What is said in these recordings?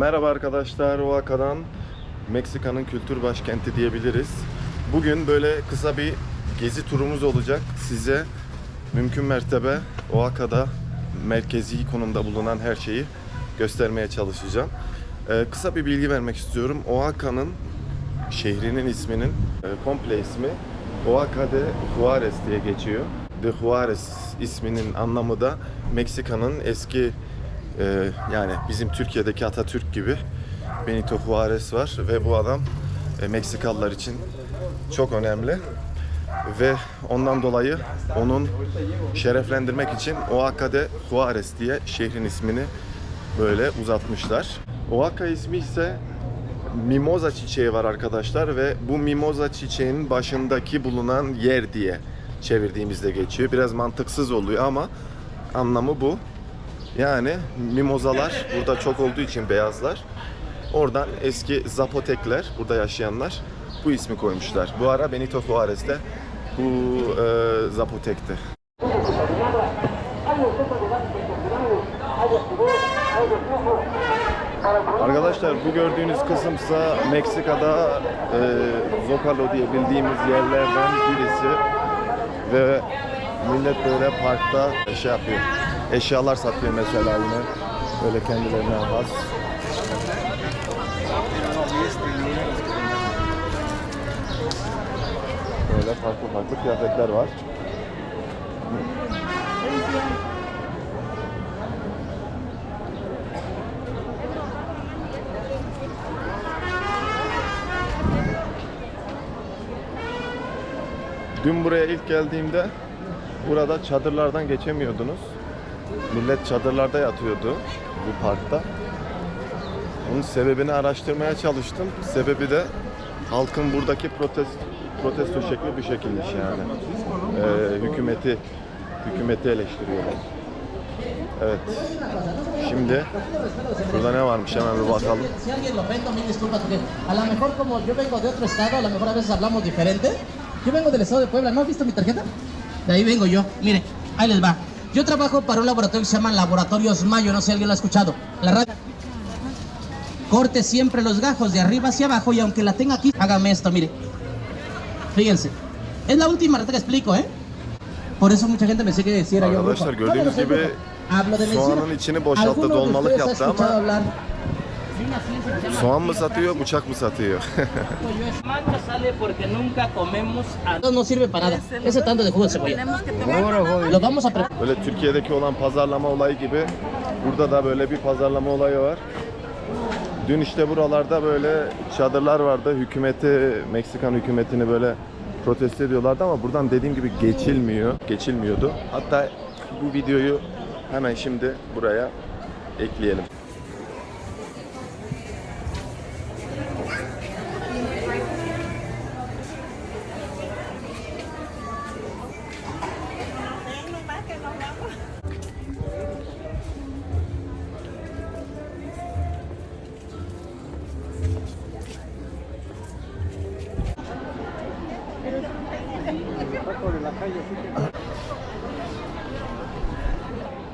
Merhaba arkadaşlar, Oaxaca'dan Meksika'nın kültür başkenti diyebiliriz. Bugün böyle kısa bir gezi turumuz olacak. Size mümkün mertebe Oaxaca'da merkezi konumda bulunan her şeyi göstermeye çalışacağım. Ee, kısa bir bilgi vermek istiyorum. Oaxaca'nın şehrinin isminin e, komple ismi Oaxaca de Juarez diye geçiyor. De Juarez isminin anlamı da Meksika'nın eski e, yani bizim Türkiye'deki Atatürk gibi Benito Juarez var ve bu adam e, Meksikalılar için çok önemli ve ondan dolayı onun şereflendirmek için Oaxaca de Juarez diye şehrin ismini böyle uzatmışlar. Oaxaca ismi ise mimoza çiçeği var arkadaşlar ve bu mimoza çiçeğinin başındaki bulunan yer diye çevirdiğimizde geçiyor. Biraz mantıksız oluyor ama anlamı bu. Yani mimozalar burada çok olduğu için beyazlar. Oradan eski Zapotekler, burada yaşayanlar bu ismi koymuşlar. Bu ara Benito Juarez'de bu e, Zapotek'ti. Arkadaşlar bu gördüğünüz kısımsa Meksika'da e, Zocalo diye bildiğimiz yerlerden birisi ve millet böyle parkta şey yapıyor. Eşyalar satıyor mesela yine. Böyle kendilerine has. Böyle farklı farklı kıyafetler var. Dün buraya ilk geldiğimde burada çadırlardan geçemiyordunuz. Millet çadırlarda yatıyordu bu parkta. Onun sebebini araştırmaya çalıştım. Sebebi de halkın buradaki protest, protesto şekli bir şekilmiş yani. Ee, hükümeti hükümeti eleştiriyorlar. Evet. Şimdi burada ne varmış hemen bir bakalım. A lo mejor como yo vengo de otro estado, a lo mejor a veces hablamos diferente. Yo vengo del estado de Puebla, ¿no has visto mi tarjeta? De ahí vengo yo. Mire, ahí les va. Yo trabajo para un laboratorio que se llama Laboratorios Mayo, no sé si alguien lo ha escuchado. La radio. Corte siempre los gajos de arriba hacia abajo y aunque la tenga aquí, hágame esto, mire. Fíjense. Es la última receta que explico, ¿eh? Por eso mucha gente me sé que decía yo. de soğanın medicina. içini boşalttı, ¿Alguno de dolmalık ustedes ha yaptı escuchado ama soğan mı satıyor, bıçak mı satıyor? mancha sale porque nunca comemos a... No sirve para nada. Ese tanto de jugo de cebolla. Lo vamos a preparar. Böyle Türkiye'deki olan pazarlama olayı gibi burada da böyle bir pazarlama olayı var. Dün işte buralarda böyle çadırlar vardı. Hükümeti, Meksikan hükümetini böyle protesto ediyorlardı ama buradan dediğim gibi geçilmiyor. Geçilmiyordu. Hatta bu videoyu hemen şimdi buraya ekleyelim.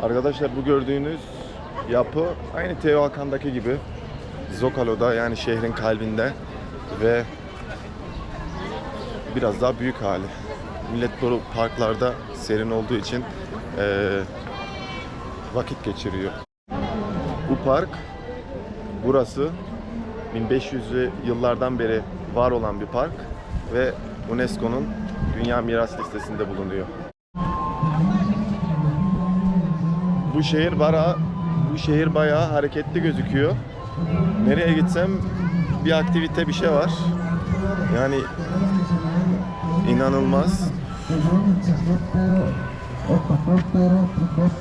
Arkadaşlar bu gördüğünüz yapı aynı Teotihuacan'daki gibi Zocalo'da yani şehrin kalbinde ve biraz daha büyük hali. Millet bu parklarda serin olduğu için eee, vakit geçiriyor. Bu park burası 1500'lü yıllardan beri var olan bir park ve UNESCO'nun Dünya Miras Listesi'nde bulunuyor. Bu şehir bara bu şehir bayağı hareketli gözüküyor. Nereye gitsem bir aktivite bir şey var. Yani inanılmaz.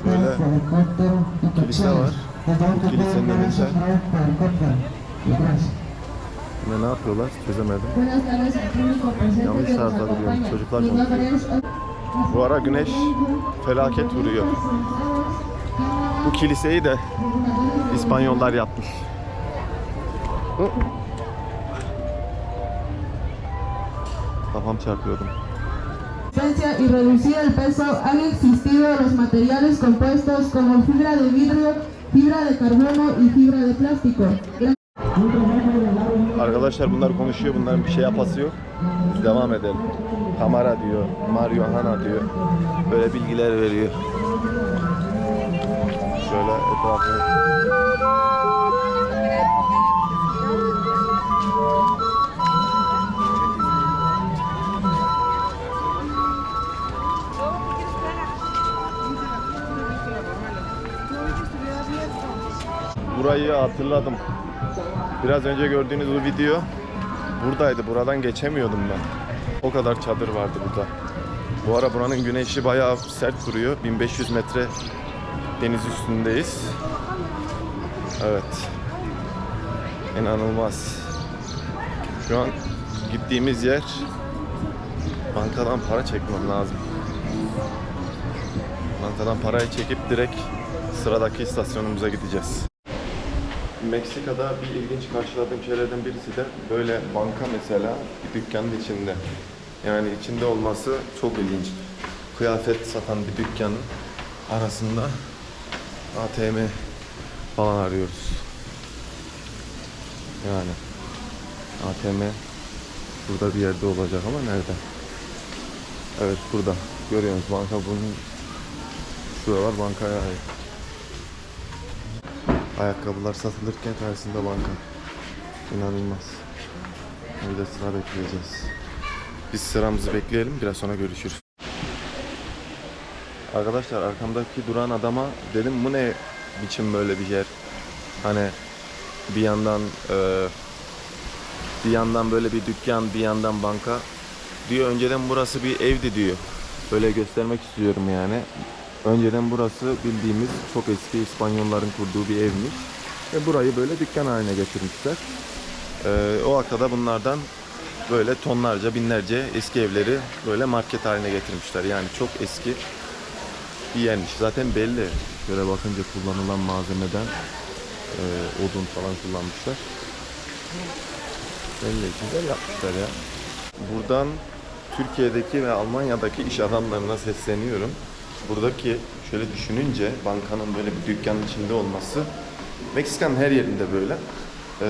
Böyle kilise var. Bu kilisenin önünde. Ne, ne yapıyorlar? Çözemedim. Yanlış gidiyorum. campaña. Çocuklar konuşuyor. Bu ara güneş felaket vuruyor. Bu kiliseyi de İspanyollar yapmış. Kafam resistencia y reducir el peso han existido los materiales compuestos como fibra de vidrio, fibra de carbono y fibra de plástico. Arkadaşlar bunlar konuşuyor. Bunların bir şey yapası yok. Biz devam edelim. Kamera diyor. Mario Hana diyor. Böyle bilgiler veriyor. Etrafı. Burayı hatırladım. Biraz önce gördüğünüz bu video buradaydı. Buradan geçemiyordum ben. O kadar çadır vardı burada. Bu ara buranın güneşi bayağı sert vuruyor. 1500 metre deniz üstündeyiz. Evet. İnanılmaz. Şu an gittiğimiz yer bankadan para çekmem lazım. Bankadan parayı çekip direkt sıradaki istasyonumuza gideceğiz. Meksika'da bir ilginç karşıladığım şeylerden birisi de böyle banka mesela bir dükkanın içinde. Yani içinde olması çok ilginç. Kıyafet satan bir dükkanın arasında ATM falan arıyoruz. Yani ATM burada bir yerde olacak ama nerede? Evet burada. Görüyorsunuz banka bunun şuralar bankaya ait. Ayakkabılar satılırken karşısında banka. İnanılmaz. Bir de sıra bekleyeceğiz. Biz sıramızı bekleyelim. Biraz sonra görüşürüz. Arkadaşlar arkamdaki duran adama dedim bu ne biçim böyle bir yer. Hani bir yandan e, bir yandan böyle bir dükkan bir yandan banka diyor önceden burası bir evdi diyor. Böyle göstermek istiyorum yani. Önceden burası bildiğimiz çok eski İspanyolların kurduğu bir evmiş. Ve burayı böyle dükkan haline getirmişler. Ee, o arkada bunlardan böyle tonlarca, binlerce eski evleri böyle market haline getirmişler. Yani çok eski bir yermiş. Zaten belli. Şöyle bakınca kullanılan malzemeden e, odun falan kullanmışlar. Belli. Güzel yapmışlar ya. Buradan Türkiye'deki ve Almanya'daki iş adamlarına sesleniyorum. Buradaki şöyle düşününce bankanın böyle bir dükkanın içinde olması Meksika'nın her yerinde böyle. Ee,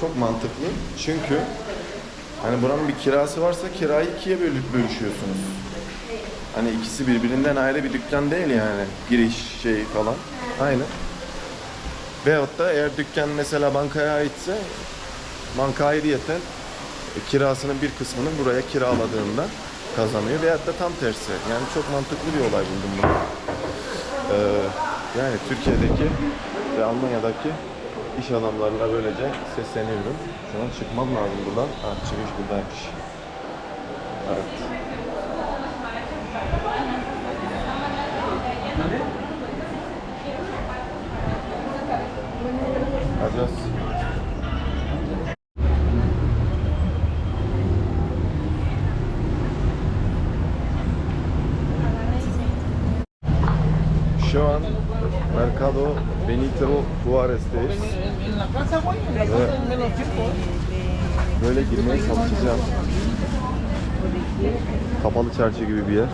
çok mantıklı. Çünkü hani buranın bir kirası varsa kirayı ikiye bölüp bölüşüyorsunuz. Hani ikisi birbirinden ayrı bir dükkan değil yani. Giriş şey falan. Aynı. Veyahut da eğer dükkan mesela bankaya aitse banka ayrıyeten kirasının bir kısmını buraya kiraladığında kazanıyor veyahut da tam tersi. Yani çok mantıklı bir olay buldum bunu. Ee, yani Türkiye'deki ve Almanya'daki iş adamlarına böylece sesleniyorum. Şu an çıkmam lazım buradan. Ha, çıkış buradaymış. Evet. Şu an Mercado Benito Juarez'teyiz. Ve böyle girmeye çalışacağım. Kapalı çarşı gibi bir yer.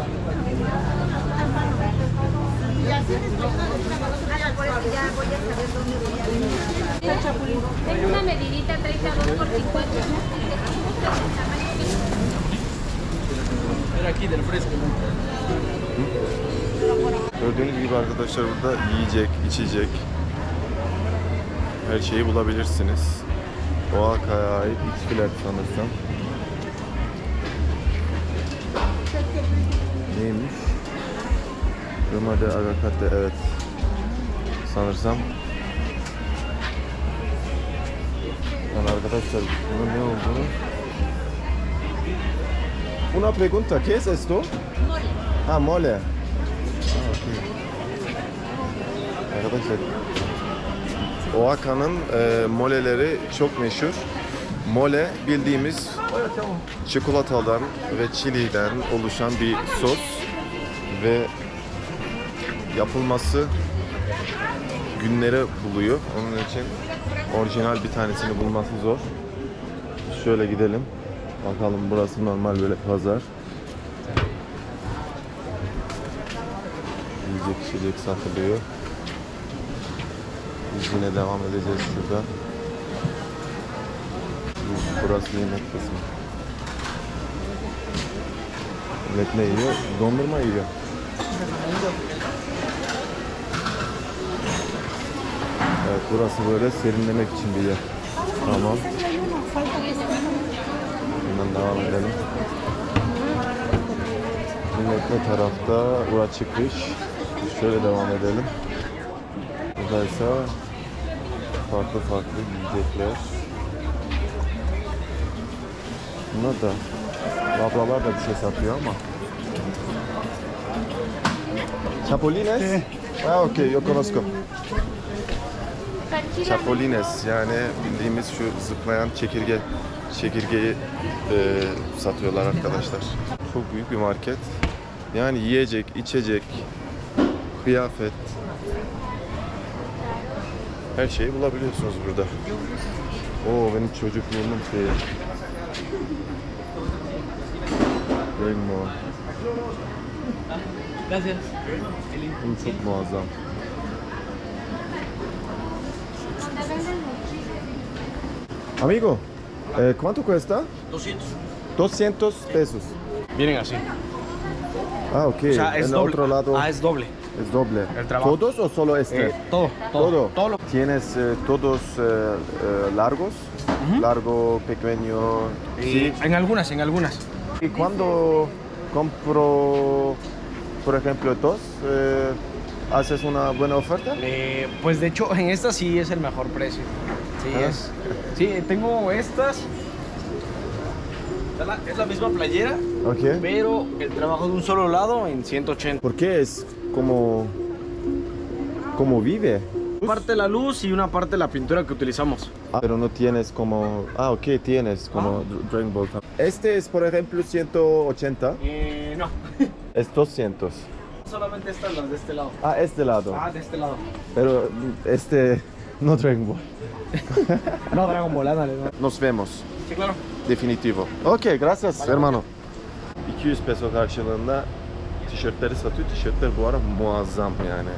Tengo una medidita 32 por 50. Gördüğünüz gibi arkadaşlar burada yiyecek, içecek her şeyi bulabilirsiniz. Oaxaca'ya ait içkiler sanırsam. Neymiş? Roma de Agacate evet. Sanırsam. Yani arkadaşlar bunun ne olduğunu Una pregunta, ¿qué es esto? Mole. Ha mole. Arkadaşlar Oaxaca'nın e, moleleri çok meşhur. Mole bildiğimiz çikolatadan ve çiliden oluşan bir sos ve yapılması günlere buluyor. Onun için orijinal bir tanesini bulması zor. Şöyle gidelim. Bakalım burası normal böyle pazar. Yiyecek içecek satılıyor. Biz yine devam edeceğiz şurada. Burası yemek kısmı. Millet ne yiyor? Dondurma yiyor. Evet burası böyle serinlemek için bir yer. Tamam. Devam edelim. Millet ne tarafta? Bura çıkış. Şöyle devam edelim. Burada ise farklı farklı yiyecekler. Bunlar da ablalar da bir şey satıyor ama. Chapolines? Ah ok, yo conozco. Chapolines yani bildiğimiz şu zıplayan çekirge çekirgeyi e, satıyorlar arkadaşlar. Çok büyük bir market. Yani yiyecek, içecek, kıyafet her şeyi bulabiliyorsunuz burada. Oo benim çocukluğumun şeyi. Rainbow. Bu çok muazzam. Amigo, eh, ¿cuánto cuesta? 200. 200 pesos. Vienen así. Ah, ok. O sea, es en el doble. otro lado Ah, es doble. es doble. el trabajo. ¿Todos o solo este? Eh, todo, todo. Todo. Todo lo- ¿Tienes eh, todos eh, eh, largos? Largo, pequeño. Y Sí. En algunas, en algunas. Y cuando compro, por ejemplo, dos, eh, ¿haces una buena oferta? Eh, pues de hecho, en esta sí es el mejor precio. Sí, Ah. es. Sí, tengo estas. Es la- Es la misma playera, Ok. pero el trabajo de un solo lado en 180. ¿Por qué es como, como vive? Una parte la luz y una parte la pintura que utilizamos. Ah, pero no tienes como... Ah, ok, tienes como Dragon Ball. Este es, por ejemplo, 180. Eh, no. Es 200. Solamente estas las de este lado. Ah, este lado. Ah, de este lado. Pero este... No Dragon Ball. No, Dragon Ball, ándale. no. Nos vemos. Sí, claro. Definitivo. Okey, gracias hermano. 200 peso karşılığında tişörtleri satıyor. Tişörtler bu ara muazzam yani.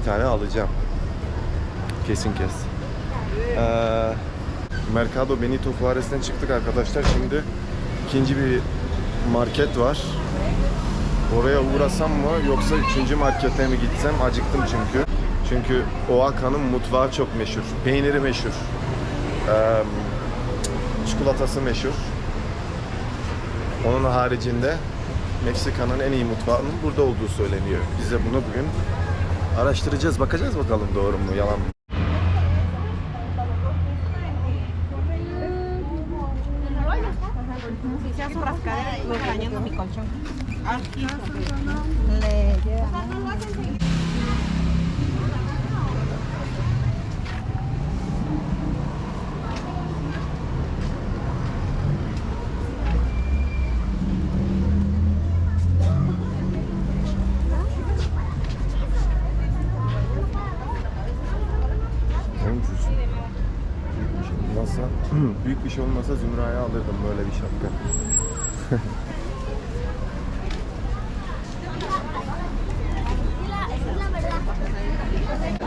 Bir tane alacağım. Kesin kes. Ee, Mercado Benito Juarez'den çıktık arkadaşlar. Şimdi ikinci bir market var. Oraya uğrasam mı yoksa üçüncü markete mi gitsem acıktım çünkü. Çünkü Oaxaca'nın mutfağı çok meşhur. Peyniri meşhur. Ee, çikolatası meşhur. Onun haricinde Meksika'nın en iyi mutfağının burada olduğu söyleniyor. Biz de bunu bugün araştıracağız, bakacağız bakalım doğru mu, yalan mı. Le En ucuz. Büyük bir şey olmasa, büyük bir şey olmasa Zümra'ya alırdım böyle bir şapka.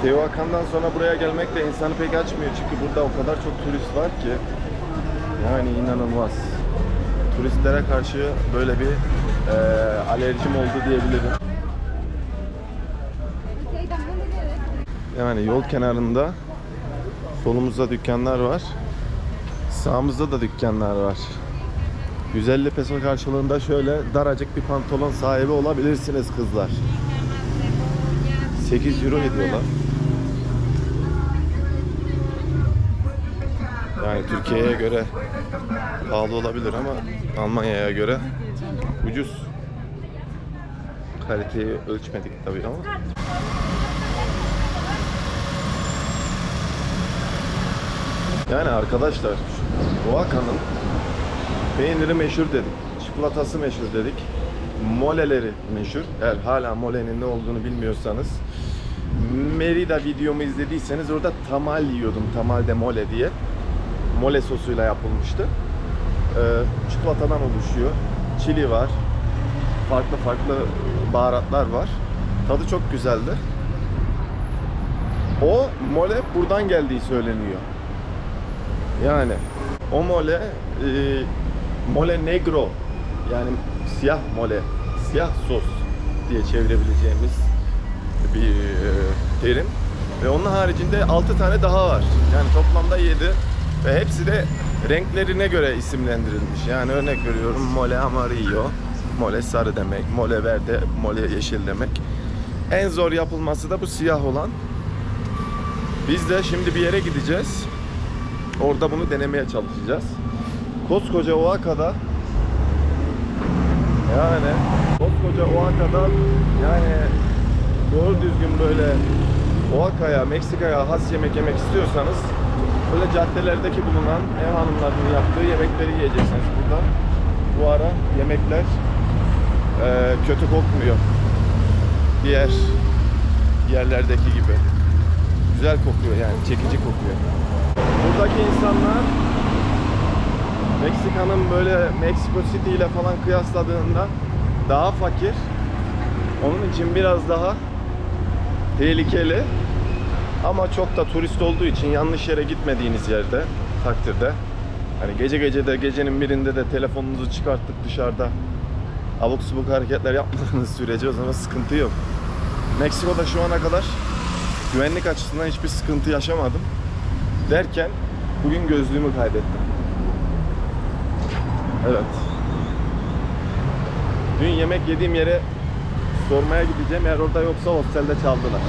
Teotihuacan'dan sonra buraya gelmek de insanı pek açmıyor çünkü burada o kadar çok turist var ki yani inanılmaz. Turistlere karşı böyle bir eee, alerjim oldu diyebilirim. Yani yol kenarında solumuzda dükkanlar var. Sağımızda da dükkanlar var. 150 peso karşılığında şöyle daracık bir pantolon sahibi olabilirsiniz kızlar. 8 euro ediyorlar. Yani Türkiye'ye göre pahalı olabilir ama Almanya'ya göre ucuz. Kaliteyi ölçmedik tabii ama. Yani arkadaşlar Oaxaca'nın peyniri meşhur dedik. Çikolatası meşhur dedik. Moleleri meşhur. Eğer hala molenin ne olduğunu bilmiyorsanız Merida videomu izlediyseniz orada tamal yiyordum. Tamal de mole diye. Mole sosuyla yapılmıştı. Ee, çikolatadan oluşuyor. Çili var. Farklı farklı baharatlar var. Tadı çok güzeldi. O mole buradan geldiği söyleniyor. Yani o mole e, mole negro yani siyah mole, siyah sos diye çevirebileceğimiz bir e, terim. Ve onun haricinde 6 tane daha var. Yani toplamda 7 ve hepsi de renklerine göre isimlendirilmiş. Yani örnek veriyorum mole amarillo, mole sarı demek, mole verde, mole yeşil demek. En zor yapılması da bu siyah olan. Biz de şimdi bir yere gideceğiz. Orada bunu denemeye çalışacağız. Koskoca Oaxaca'da yani koskoca Oaxaca'da yani doğru düzgün böyle Oaxaca'ya, Meksika'ya has yemek yemek istiyorsanız böyle caddelerdeki bulunan ev hanımlarının yaptığı yemekleri yiyeceksiniz burada. Bu ara yemekler eee, kötü kokmuyor. Diğer yerlerdeki gibi. Güzel kokuyor yani, çekici kokuyor. Buradaki insanlar Meksika'nın böyle Mexico City ile falan kıyasladığında daha fakir. Onun için biraz daha tehlikeli. Ama çok da turist olduğu için yanlış yere gitmediğiniz yerde takdirde hani gece gece de gecenin birinde de telefonunuzu çıkartıp dışarıda abuk subuk hareketler yapmadığınız sürece o zaman sıkıntı yok. Meksiko'da şu ana kadar güvenlik açısından hiçbir sıkıntı yaşamadım. Derken bugün gözlüğümü kaybettim. Evet. Dün yemek yediğim yere sormaya gideceğim. Eğer orada yoksa hostelde çaldılar.